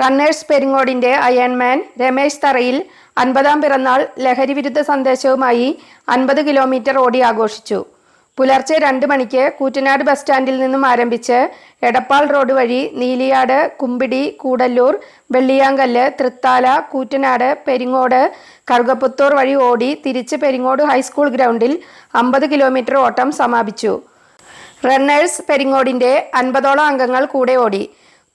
Runners പെരിങ്ങോടിന്റെ Iron Man Ramesh തറയിൽ അൻപതാം പിറന്നാൾ ലഹരിവിരുദ്ധ സന്ദേശവുമായി അൻപത് കിലോമീറ്റർ ഓടി ആഘോഷിച്ചു. പുലർച്ചെ രണ്ട് മണിക്ക് കൂറ്റനാട് ബസ് സ്റ്റാൻഡിൽ നിന്നും ആരംഭിച്ച് എടപ്പാൾ റോഡ് വഴി നീലിയാട് കുമ്പിടി കൂടല്ലൂർ വെള്ളിയാങ്കല്ല് തൃത്താല കൂറ്റനാട് പെരിങ്ങോട് കറുകപ്പുത്തൂർ വഴി ഓടി തിരിച്ച് പെരിങ്ങോട് ഹൈസ്കൂൾ ഗ്രൗണ്ടിൽ അമ്പത് കിലോമീറ്റർ ഓട്ടം സമാപിച്ചു. റണ്ണേഴ്സ് പെരിങ്ങോടിന്റെ അൻപതോളം അംഗങ്ങൾ കൂടെ ഓടി.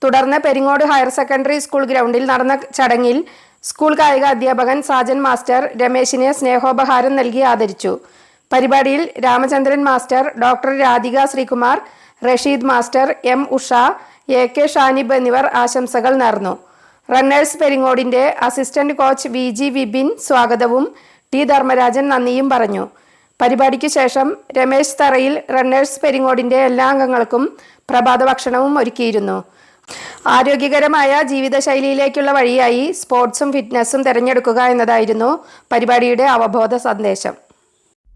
തുടർന്ന് പെരിങ്ങോട് ഹയർ സെക്കൻഡറി സ്കൂൾ ഗ്രൗണ്ടിൽ നടന്ന ചടങ്ങിൽ സ്കൂൾ കായിക അധ്യാപകൻ സാജൻ മാസ്റ്റർ രമേശിനെ സ്നേഹോപഹാരം നൽകി ആദരിച്ചു. പരിപാടിയിൽ Ramachandran master doctor Radhika Sreekumar Rasheed master M Usha A K Shanib എന്നിവർ ആശംസകൾ നേർന്നു. Runners പെരിങ്ങോടിന്റെ assistant coach V G Vipin സ്വാഗതവും ടി ധർമ്മരാജൻ നന്ദിയും പറഞ്ഞു. പരിപാടിക്ക് ശേഷം രമേശ് തറയിൽ റണ്ണേഴ്സ് പെരിങ്ങോടിന്റെ എല്ലാ അംഗങ്ങൾക്കും പ്രഭാത ഭക്ഷണവും ഒരുക്കിയിരുന്നു. ആരോഗ്യകരമായ ജീവിതശൈലിയിലേക്കുള്ള വഴിയായി സ്പോർട്സും ഫിറ്റ്നസ്സും തിരഞ്ഞെടുക്കുക എന്നതായിരുന്നു പരിപാടിയുടെ അവബോധ സന്ദേശം.